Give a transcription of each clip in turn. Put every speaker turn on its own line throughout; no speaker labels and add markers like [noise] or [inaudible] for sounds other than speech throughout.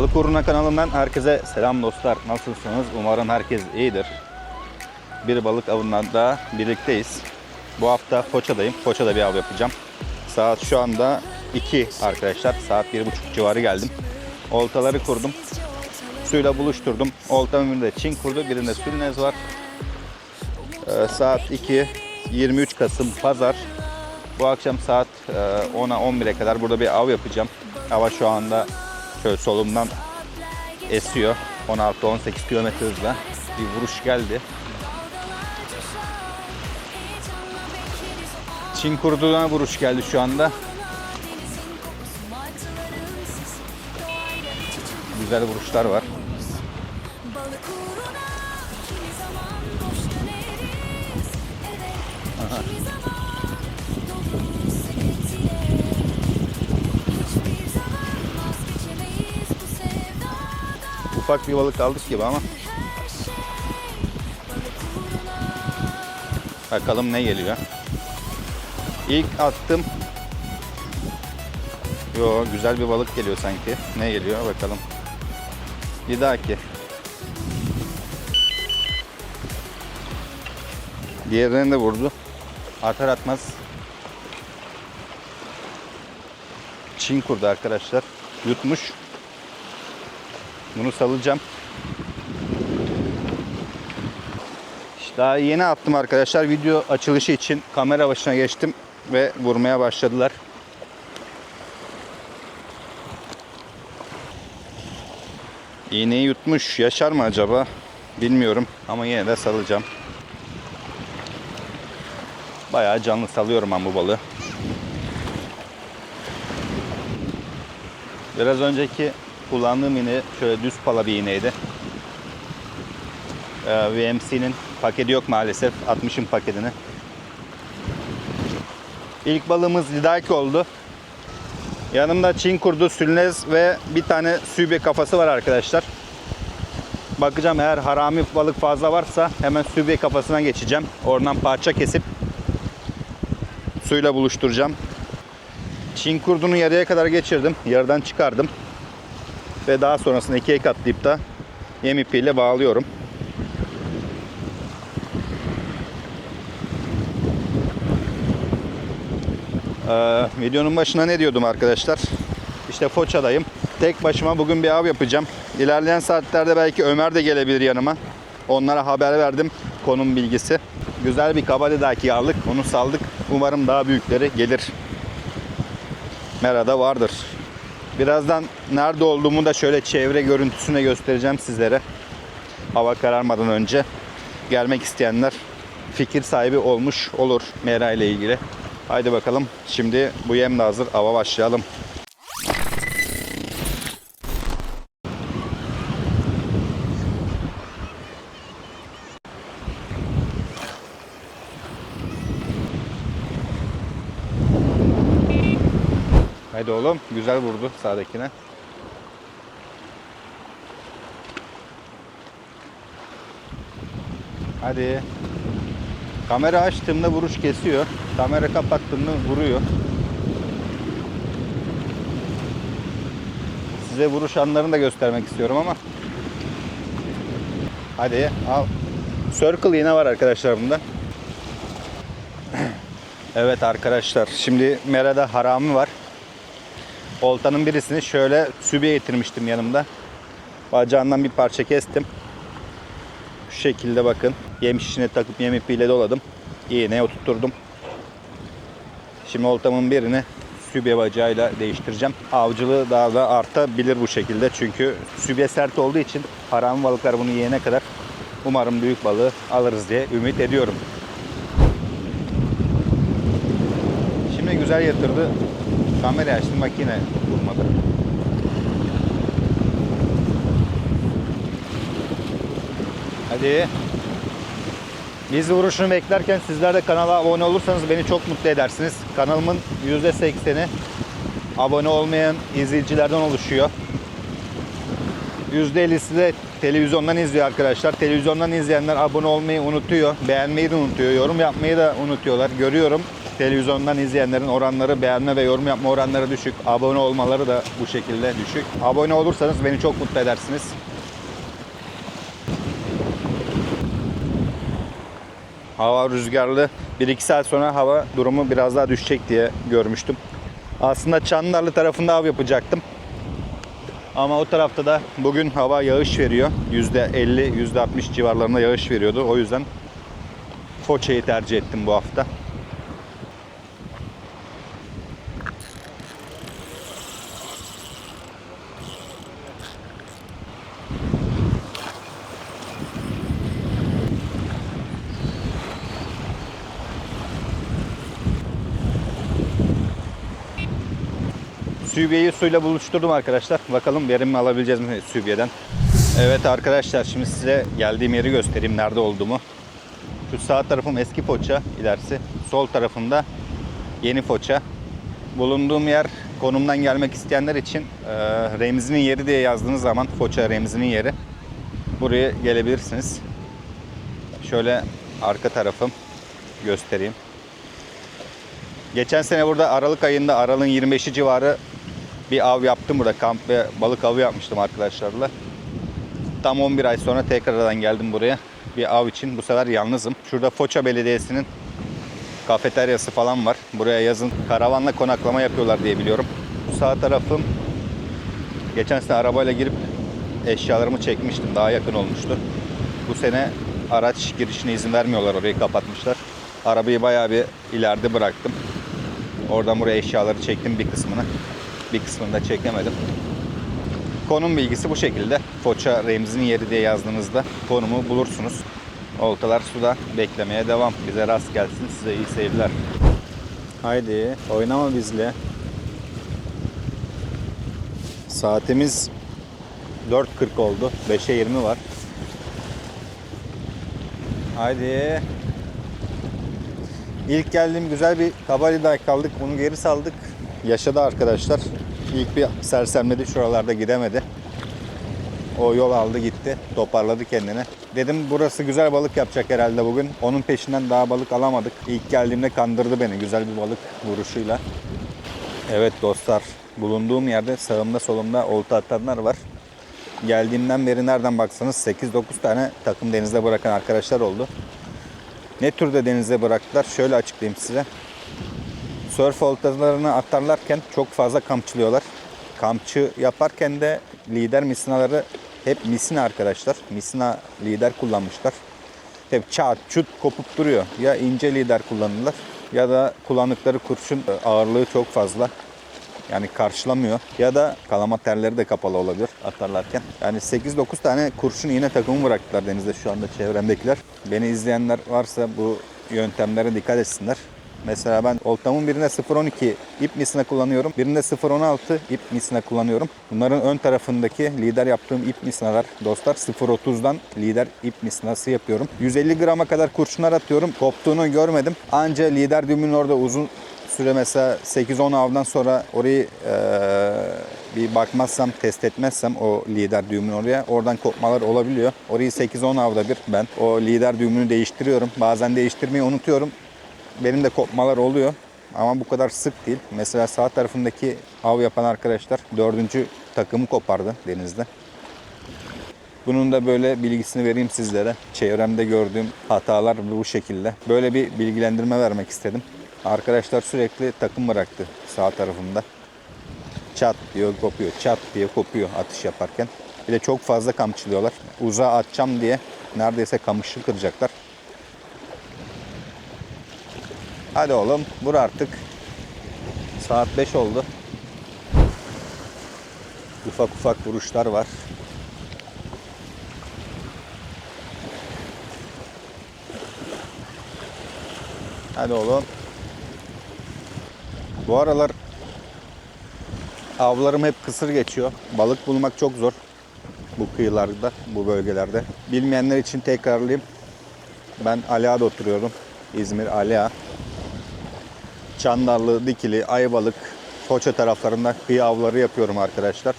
Balık Uğruna kanalından herkese selam dostlar. Nasılsınız? Umarım herkes iyidir. Bir balık avından daha birlikteyiz. Bu hafta Foça'dayım. Foça'da bir av yapacağım. Saat şu anda 2 arkadaşlar. Saat 1.30 civarı geldim. Oltaları kurdum. Suyla buluşturdum. Oltamın birinde çin kurdu, birinde sülnez var. Ee, saat 2, 23 Kasım Pazar. Bu akşam saat e, 10'a 11'e kadar burada bir av yapacağım. Hava şu anda şöyle solumdan esiyor. 16-18 km hızla bir vuruş geldi. Çin kurduğuna vuruş geldi şu anda. Güzel vuruşlar var.
Balık
Ufak bir balık aldık gibi ama bakalım ne geliyor. İlk attım. Yo güzel bir balık geliyor sanki. Ne geliyor bakalım. Bir dahaki. Diğerlerini de vurdu. Atar atmaz. Çin kurdu arkadaşlar. Yutmuş. Bunu salacağım. İşte daha yeni attım arkadaşlar. Video açılışı için kamera başına geçtim ve vurmaya başladılar. İğneyi yutmuş. Yaşar mı acaba? Bilmiyorum ama yine de salacağım. Bayağı canlı salıyorum ben bu balığı. Biraz önceki kullandığım iğne şöyle düz pala bir iğneydi. Ee, VMC'nin paketi yok maalesef. Atmışım paketini. İlk balığımız lidaki oldu. Yanımda Çin kurdu, sülnez ve bir tane sübye kafası var arkadaşlar. Bakacağım eğer harami balık fazla varsa hemen sübye kafasına geçeceğim. Oradan parça kesip suyla buluşturacağım. Çin kurdunu yarıya kadar geçirdim. Yarıdan çıkardım. Ve daha sonrasında ikiye katlayıp da yem ipiyle bağlıyorum. Ee, videonun başına ne diyordum arkadaşlar? İşte Foça'dayım. Tek başıma bugün bir av yapacağım. İlerleyen saatlerde belki Ömer de gelebilir yanıma. Onlara haber verdim. Konum bilgisi. Güzel bir kabadidaki aldık. Onu saldık. Umarım daha büyükleri gelir. Merada vardır. Birazdan nerede olduğumu da şöyle çevre görüntüsüne göstereceğim sizlere. Hava kararmadan önce gelmek isteyenler fikir sahibi olmuş olur Mera ile ilgili. Haydi bakalım. Şimdi bu yem de hazır. Ava başlayalım. Haydi oğlum. Güzel vurdu sağdakine. Hadi. Kamera açtığımda vuruş kesiyor. Kamera kapattığımda vuruyor. Size vuruş anlarını da göstermek istiyorum ama. Hadi al. Circle yine var arkadaşlar bunda. [clears throat] Evet arkadaşlar şimdi Mera'da harami var. Oltanın birisini şöyle sübye getirmiştim yanımda. Bacağından bir parça kestim. Şu şekilde bakın. Yem şişine takıp yem ipiyle doladım. İğneye oturtturdum. Şimdi oltamın birini sübye bacağıyla değiştireceğim. Avcılığı daha da artabilir bu şekilde. Çünkü sübye sert olduğu için harami balıklar bunu yiyene kadar umarım büyük balığı alırız diye ümit ediyorum. Şimdi güzel yatırdı. Kamerayı açtım bak yine vurmadı. Hadi. Biz vuruşunu beklerken sizler de kanala abone olursanız beni çok mutlu edersiniz. Kanalımın %80'i abone olmayan izleyicilerden oluşuyor. %50'si de televizyondan izliyor arkadaşlar. Televizyondan izleyenler abone olmayı unutuyor. Beğenmeyi de unutuyor. Yorum yapmayı da unutuyorlar. Görüyorum. Televizyondan izleyenlerin oranları beğenme ve yorum yapma oranları düşük. Abone olmaları da bu şekilde düşük. Abone olursanız beni çok mutlu edersiniz. Hava rüzgarlı. 1-2 saat sonra hava durumu biraz daha düşecek diye görmüştüm. Aslında Çandarlı tarafında av yapacaktım. Ama o tarafta da bugün hava yağış veriyor. %50, %60 civarlarında yağış veriyordu. O yüzden Foça'yı tercih ettim bu hafta. Sübyeyi suyla buluşturdum arkadaşlar. Bakalım verim alabileceğiz mi sübyeden. Evet arkadaşlar şimdi size geldiğim yeri göstereyim nerede olduğumu. Şu sağ tarafım eski Foça ilerisi. Sol tarafımda yeni Foça. Bulunduğum yer konumdan gelmek isteyenler için e, Remzi'nin yeri diye yazdığınız zaman Foça Remzi'nin yeri. Buraya gelebilirsiniz. Şöyle arka tarafım göstereyim. Geçen sene burada Aralık ayında Aralık'ın 25'i civarı bir av yaptım burada. Kamp ve balık avı yapmıştım arkadaşlarla. Tam 11 ay sonra tekrardan geldim buraya. Bir av için. Bu sefer yalnızım. Şurada Foça Belediyesi'nin kafeteryası falan var. Buraya yazın karavanla konaklama yapıyorlar diye biliyorum. Bu sağ tarafım geçen sene arabayla girip eşyalarımı çekmiştim. Daha yakın olmuştu. Bu sene araç girişine izin vermiyorlar. Orayı kapatmışlar. Arabayı bayağı bir ileride bıraktım. Oradan buraya eşyaları çektim bir kısmını. Bir kısmını da çekemedim. Konum bilgisi bu şekilde. Foça Remzi'nin yeri diye yazdığınızda konumu bulursunuz. Oltalar suda beklemeye devam. Bize rast gelsin. Size iyi seyirler. Haydi oynama bizle. Saatimiz 4.40 oldu. 5'e 20 var. Haydi. İlk geldiğim güzel bir Kabali'de kaldık. Bunu geri saldık. Yaşadı arkadaşlar. İlk bir sersemledi. Şuralarda gidemedi. O yol aldı gitti. Toparladı kendini. Dedim burası güzel balık yapacak herhalde bugün. Onun peşinden daha balık alamadık. İlk geldiğimde kandırdı beni güzel bir balık vuruşuyla. Evet dostlar. Bulunduğum yerde sağımda solumda olta atanlar var. Geldiğimden beri nereden baksanız 8-9 tane takım denizde bırakan arkadaşlar oldu. Ne türde denize bıraktılar? Şöyle açıklayayım size. Surf oltalarını atarlarken çok fazla kamçılıyorlar. Kamçı yaparken de lider misinaları hep misina arkadaşlar. Misina lider kullanmışlar. Hep çat çut kopup duruyor. Ya ince lider kullanırlar ya da kullandıkları kurşun ağırlığı çok fazla. Yani karşılamıyor. Ya da kalama terleri de kapalı olabilir atarlarken. Yani 8-9 tane kurşun iğne takımı bıraktılar denizde şu anda çevremdekiler. Beni izleyenler varsa bu yöntemlere dikkat etsinler. Mesela ben oltamın birinde 0.12 ip misina kullanıyorum. Birinde 0.16 ip misina kullanıyorum. Bunların ön tarafındaki lider yaptığım ip misinalar dostlar 0.30'dan lider ip misinası yapıyorum. 150 grama kadar kurşunlar atıyorum. Koptuğunu görmedim. Anca lider düğümün orada uzun süre mesela 8-10 avdan sonra orayı eee, bir bakmazsam, test etmezsem o lider düğümünü oraya oradan kopmalar olabiliyor. Orayı 8-10 avda bir ben o lider düğümünü değiştiriyorum. Bazen değiştirmeyi unutuyorum. Benim de kopmalar oluyor. Ama bu kadar sık değil. Mesela sağ tarafındaki av yapan arkadaşlar dördüncü takımı kopardı denizde. Bunun da böyle bilgisini vereyim sizlere. Çevremde gördüğüm hatalar bu şekilde. Böyle bir bilgilendirme vermek istedim. Arkadaşlar sürekli takım bıraktı sağ tarafımda. Çat diyor kopuyor, çat diye kopuyor atış yaparken. Bir de çok fazla kamçılıyorlar. Uzağa atacağım diye neredeyse kamışı kıracaklar. Hadi oğlum vur artık. Saat 5 oldu. Ufak ufak vuruşlar var. Hadi oğlum. Bu aralar avlarım hep kısır geçiyor. Balık bulmak çok zor bu kıyılarda, bu bölgelerde. Bilmeyenler için tekrarlayayım. Ben Aliağa'da oturuyorum. İzmir Aliağa. Çandarlı, Dikili, Ayvalık, Foça taraflarında kıyı avları yapıyorum arkadaşlar.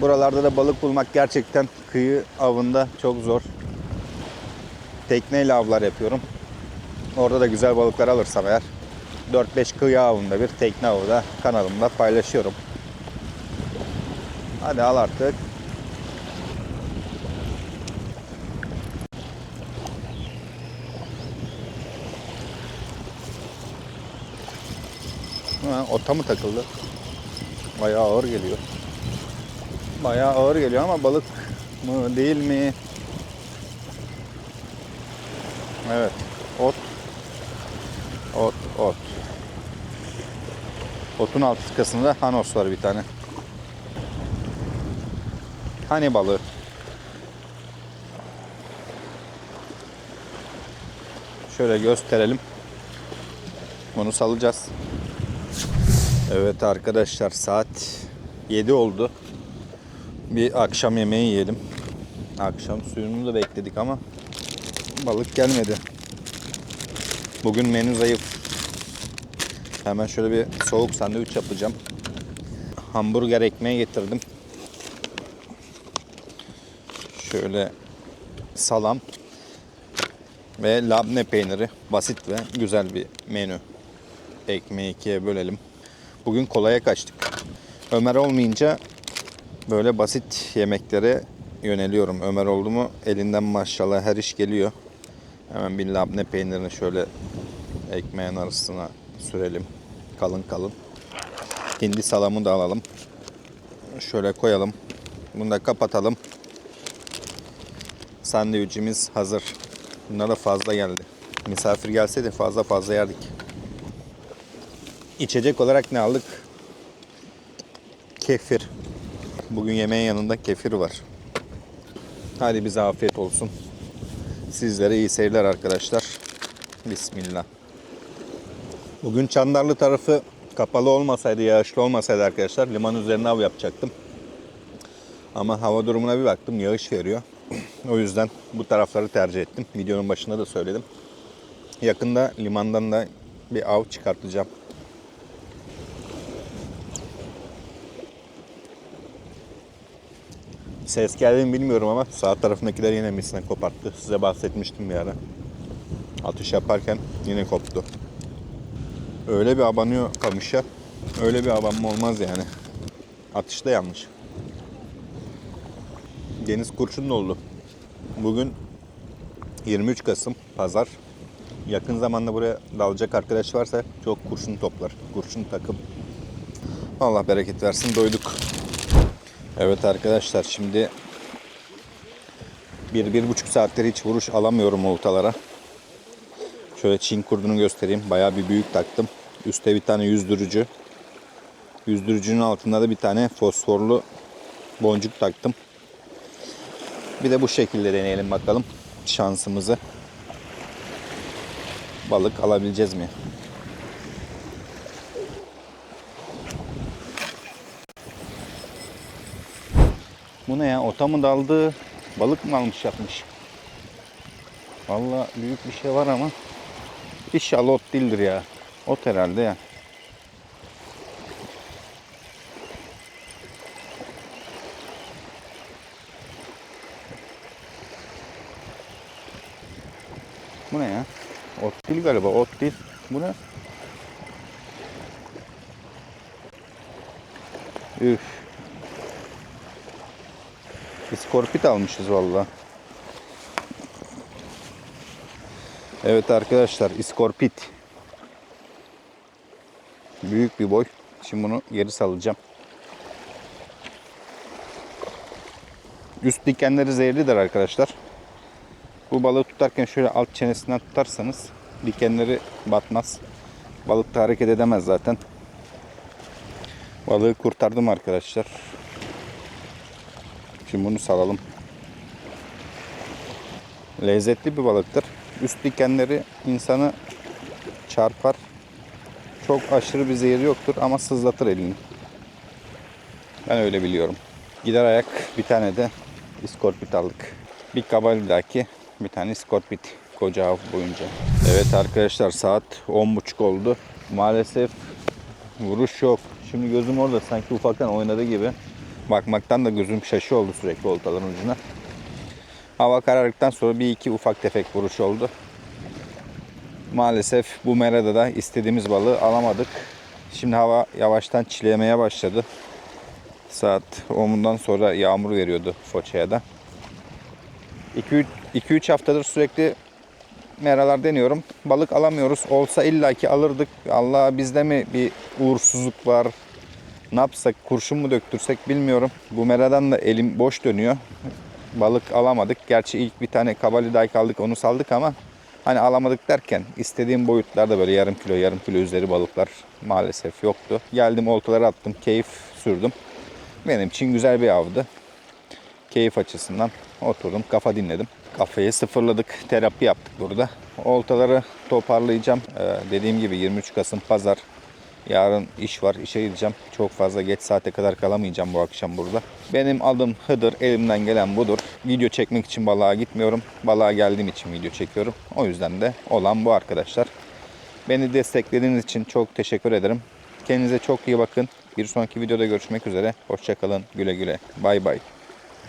Buralarda da balık bulmak gerçekten kıyı avında çok zor. Tekneyle avlar yapıyorum. Orada da güzel balıklar alırsam eğer 4-5 kıyı avında bir tekne avı da kanalımda paylaşıyorum. Hadi al artık. Ha, ota mı takıldı? Bayağı ağır geliyor. Bayağı ağır geliyor ama balık mı değil mi? Evet. Ot. Ot, ot. Otun alt sıkasında hanos var bir tane. Hani balığı. Şöyle gösterelim. Bunu salacağız. Evet arkadaşlar saat 7 oldu. Bir akşam yemeği yiyelim. Akşam suyunu da bekledik ama balık gelmedi. Bugün menü zayıf. Hemen şöyle bir soğuk sandviç yapacağım. Hamburger ekmeği getirdim. Şöyle salam ve labne peyniri. Basit ve güzel bir menü. Ekmeği ikiye bölelim. Bugün kolaya kaçtık. Ömer olmayınca böyle basit yemeklere yöneliyorum. Ömer oldu mu elinden maşallah her iş geliyor. Hemen bir labne peynirini şöyle ekmeğin arasına sürelim. Kalın kalın. Hindi salamı da alalım. Şöyle koyalım. Bunu da kapatalım. Sandviçimiz hazır. Bunlar da fazla geldi. Misafir gelseydi fazla fazla yerdik. İçecek olarak ne aldık? Kefir. Bugün yemeğin yanında kefir var. Hadi bize afiyet olsun. Sizlere iyi seyirler arkadaşlar. Bismillah. Bugün Çandarlı tarafı kapalı olmasaydı, yağışlı olmasaydı arkadaşlar liman üzerine av yapacaktım. Ama hava durumuna bir baktım yağış veriyor. o yüzden bu tarafları tercih ettim. Videonun başında da söyledim. Yakında limandan da bir av çıkartacağım. Ses geldi mi bilmiyorum ama sağ tarafındakiler yine misine koparttı. Size bahsetmiştim bir ara. Atış yaparken yine koptu. Öyle bir abanıyor kamışa. Öyle bir abanma olmaz yani. Atışta yanlış. Deniz kurşun oldu. Bugün 23 Kasım pazar. Yakın zamanda buraya dalacak arkadaş varsa çok kurşun toplar. Kurşun takım. Allah bereket versin doyduk. Evet arkadaşlar şimdi bir, bir buçuk saattir hiç vuruş alamıyorum oltalara. Şöyle Çin kurdunu göstereyim. Bayağı bir büyük taktım. Üste bir tane yüzdürücü. Yüzdürücünün altında da bir tane fosforlu boncuk taktım. Bir de bu şekilde deneyelim bakalım şansımızı. Balık alabileceğiz mi? Bu ne ya? Ota mı daldı? Balık mı almış yapmış? Vallahi büyük bir şey var ama İnşallah ot değildir ya. Ot herhalde ya. Bu ne ya? Ot değil galiba. Ot değil. Bu ne? Üf. İskorpit almışız valla. Evet arkadaşlar iskorpit. Büyük bir boy. Şimdi bunu geri salacağım. Üst dikenleri zehirlidir arkadaşlar. Bu balığı tutarken şöyle alt çenesinden tutarsanız dikenleri batmaz. Balık da hareket edemez zaten. Balığı kurtardım arkadaşlar. Şimdi bunu salalım. Lezzetli bir balıktır. Üst dikenleri insanı çarpar. Çok aşırı bir zehir yoktur ama sızlatır elini. Ben öyle biliyorum. Gider ayak bir tane de iskorpit aldık. Bir kabalidaki bir tane iskorpit koca av boyunca. Evet arkadaşlar saat 10.30 oldu. Maalesef vuruş yok. Şimdi gözüm orada sanki ufaktan oynadı gibi. Bakmaktan da gözüm şaşı oldu sürekli oltaların ucuna. Hava karardıktan sonra bir iki ufak tefek vuruş oldu. Maalesef bu merada da istediğimiz balığı alamadık. Şimdi hava yavaştan çilemeye başladı. Saat 10'dan sonra yağmur veriyordu Foça'ya da. 2-3 haftadır sürekli meralar deniyorum. Balık alamıyoruz. Olsa illaki alırdık. Allah bizde mi bir uğursuzluk var? Ne yapsak? Kurşun mu döktürsek bilmiyorum. Bu meradan da elim boş dönüyor. Balık alamadık. Gerçi ilk bir tane kabali dayk aldık onu saldık ama hani alamadık derken istediğim boyutlarda böyle yarım kilo yarım kilo üzeri balıklar maalesef yoktu. Geldim oltaları attım. Keyif sürdüm. Benim için güzel bir avdı keyif açısından oturdum kafa dinledim. Kafayı sıfırladık. Terapi yaptık burada. Oltaları toparlayacağım. Ee, dediğim gibi 23 Kasım pazar. Yarın iş var. işe gideceğim. Çok fazla geç saate kadar kalamayacağım bu akşam burada. Benim adım Hıdır. Elimden gelen budur. Video çekmek için balığa gitmiyorum. Balığa geldiğim için video çekiyorum. O yüzden de olan bu arkadaşlar. Beni desteklediğiniz için çok teşekkür ederim. Kendinize çok iyi bakın. Bir sonraki videoda görüşmek üzere. Hoşçakalın. Güle güle. Bay bay.